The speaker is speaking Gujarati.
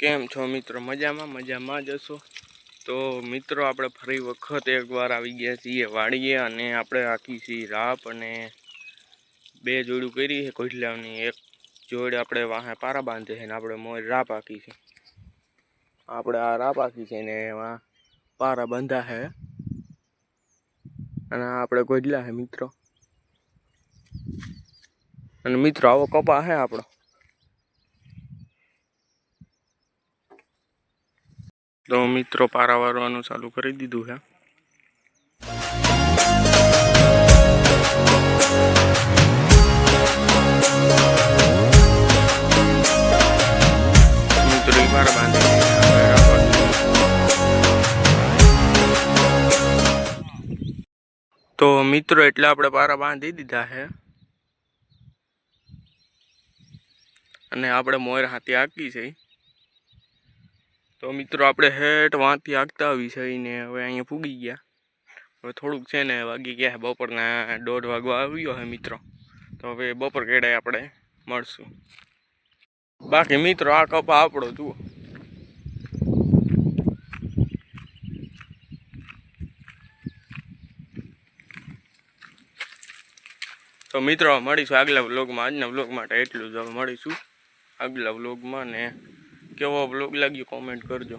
કેમ છો મિત્રો? મજામાં? મજામાં જ હશો? તો મિત્રો, આપણે ફરી વખત એકવાર આવી ગયા છીએ વાડીએ અને આપણે આખી છીએ રાપ અને બે જોડું કરી છે. કોઈલાની એક જોડ આપણે વાહે પારા બાંધે છે ને આપણે મોર રાપ આખી છે. આપણે આ રાપ આખી છે ને એમાં પારા બાંધા છે. અને આપણે ગોજલા છે મિત્રો. અને મિત્રો, આવો કપા છે આપણો? તો મિત્રો પારા વારવાનું ચાલુ કરી દીધું છે મિત્રો પારા બાંધે. તો મિત્રો એટલે આપણે પારા બાંધી દીધા છે અને આપણે મોર હાથી આકી છે. તો મિત્રો, આપણે હેઠ વાંથી આગતા વિષયને હવે અહીંયા ફૂગી ગયા. હવે થોડુંક છે ને વાગી ગયા બપોરના દોઢ વાગવા આવ્યો હે મિત્રો. તો હવે બપોર કેડાય આપણે મળશું. બાકી મિત્રો, આ કપા આપણો જુઓ. તો મિત્રો, મળીશું આગલા વ્લોગમાં. આજના વ્લોગ માટે એટલું જ. મળીશું આગલા વ્લોગમાં ને કેવો બ્લોગ લાગ્યો? કોમેન્ટ કરજો.